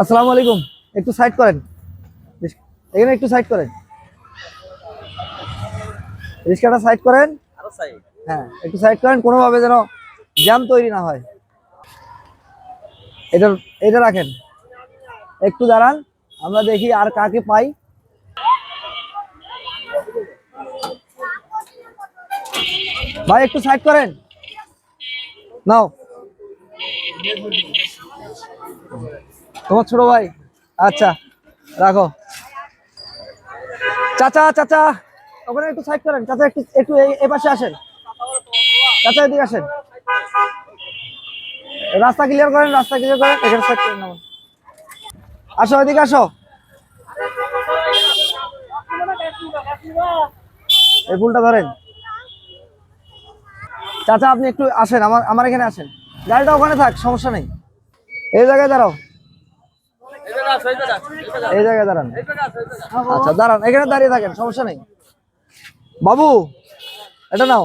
আসসালামু আলাইকুম। একটু সাইড করেন। এখানে একটু সাইড করেন। রিক্সাটা সাইড করেন। হ্যাঁ একটু সাইড করেন কোনোভাবে যেন জ্যাম তৈরি না হয়। এটা এটা রাখেন। একটু দাঁড়ান আমরা দেখি আর কাকে পাই। ভাই একটু সাইড করেন। নাও। তোমার ছোট ভাই? আচ্ছা রাখো। চাচা চাচা, ওখানে একটু সাইড করেন। চাচা, একটু একটু এই পাশে আসেন। চাচা, এদিকে আসেন। রাস্তা ক্লিয়ার করেন, রাস্তা ক্লিয়ার করেন, এখানে সাইড করেন। আসো, এদিকে আসো। এই ফুলটা ধরেন। চাচা, আপনি একটু আসেন, আমার আমার এখানে আসেন। গাড়িটা ওখানে থাক, সমস্যা নেই। এই জায়গায় দাঁড়াও। এই জায়গায় দাঁড়ান। আচ্ছা দাঁড়ান এখানে দাঁড়িয়ে থাকেন সমস্যা নেই। বাবু এটা নাও।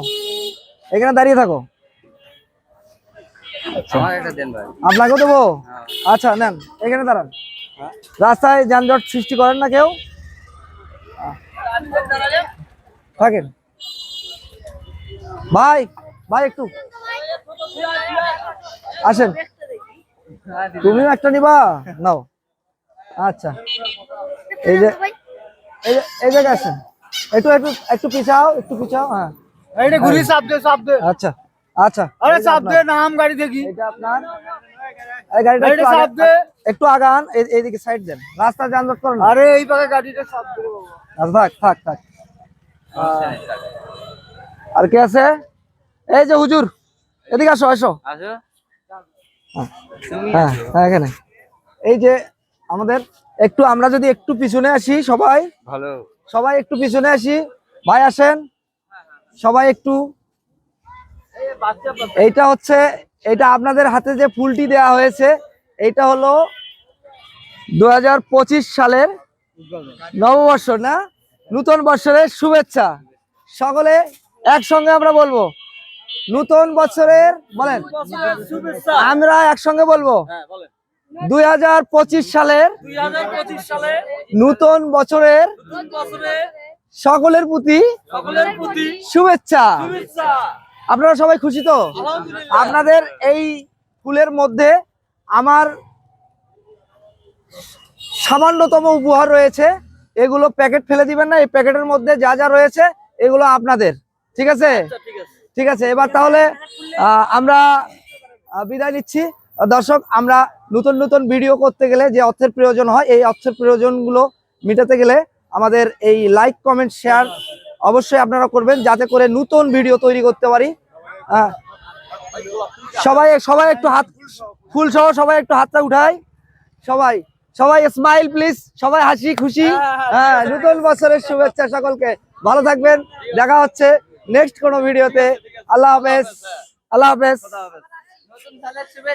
এখানে দাঁড়িয়ে থাকো। আপনাকেও দেবো? আচ্ছা নেন এখানে দাঁড়ান। রাস্তায় যানজট সৃষ্টি করেন না কেউ? থাকেন। ভাই ভাই একটু। আসেন। তুমিও একটা নিবা? নাও। আচ্ছা। এই যে এই জায়গায় আসেন। একটু একটু একটু পিছাও একটু পিছাও হ্যাঁ। এইটা ঘুরি চাপ দে চাপ দে। আচ্ছা আচ্ছা। আরে চাপ দে নাম গাড়ি দেখি। এটা আপনার এই গাড়িটা একটু গাড়িটা দে। একটু আগান এই- এইদিকে সাইড দেন। রাস্তা যানজট করেন আরে এই পাকে গাড়িটা চাপ দে। আচ্ছা, থাক থাক থাক। আর কে আছে? এই যে হুজুর এদিকে আসো। আসো। হ্যাঁ হ্যাঁ এখানে। এই যে আমাদের একটু আমরা যদি একটু পিছনে আসি সবাই। ভালো। সবাই একটু পিছনে আসি। ভাই আসেন। সবাই একটু। এইটা হচ্ছে এটা আপনাদের হাতে যে ফুলটি দেয়া হয়েছে এইটা হলো দু হাজার পঁচিশ সালের নববর্ষ না? নূতন বৎসরের শুভেচ্ছা। সকলে একসঙ্গে আমরা বলব। নূতন বছরের বলেন। আমরা একসঙ্গে বলব। দুই হাজার পঁচিশ সালের নূতন বছরের সকলের প্রতি শুভেচ্ছা। আপনারা সবাই খুশি তো? আপনাদের এই ফুলের মধ্যে আমার সামান্যতম উপহার রয়েছে। এগুলো প্যাকেট ফেলে দিবেন না এই প্যাকেটের মধ্যে যা যা রয়েছে এগুলো আপনাদের। ঠিক আছে? ঠিক আছে। এবার তাহলে আহ, আমরা বিদায় নিচ্ছি। দর্শক, আমরা নতুন নতুন ভিডিও করতে গেলে যে অর্থের প্রয়োজন হয়, এই অর্থের প্রয়োজনগুলো মেটাতে গেলে আমাদের এই লাইক কমেন্ট শেয়ার অবশ্যই আপনারা করবেন, যাতে করে নতুন ভিডিও তৈরি করতে পারি। সবাই সবাই একটু হাত, ফুল সহ সবাই একটু হাতটা উঠায় সবাই সবাই স্মাইল প্লিজ সবাই হাসি, খুশি। হ্যাঁ নতুন বছরের শুভেচ্ছা সকলকে। ভালো থাকবেন। দেখা হচ্ছে নেক্সট কোনো ভিডিওতে আল্লাহ হাফেজ। আল্লাহ হাফেজ।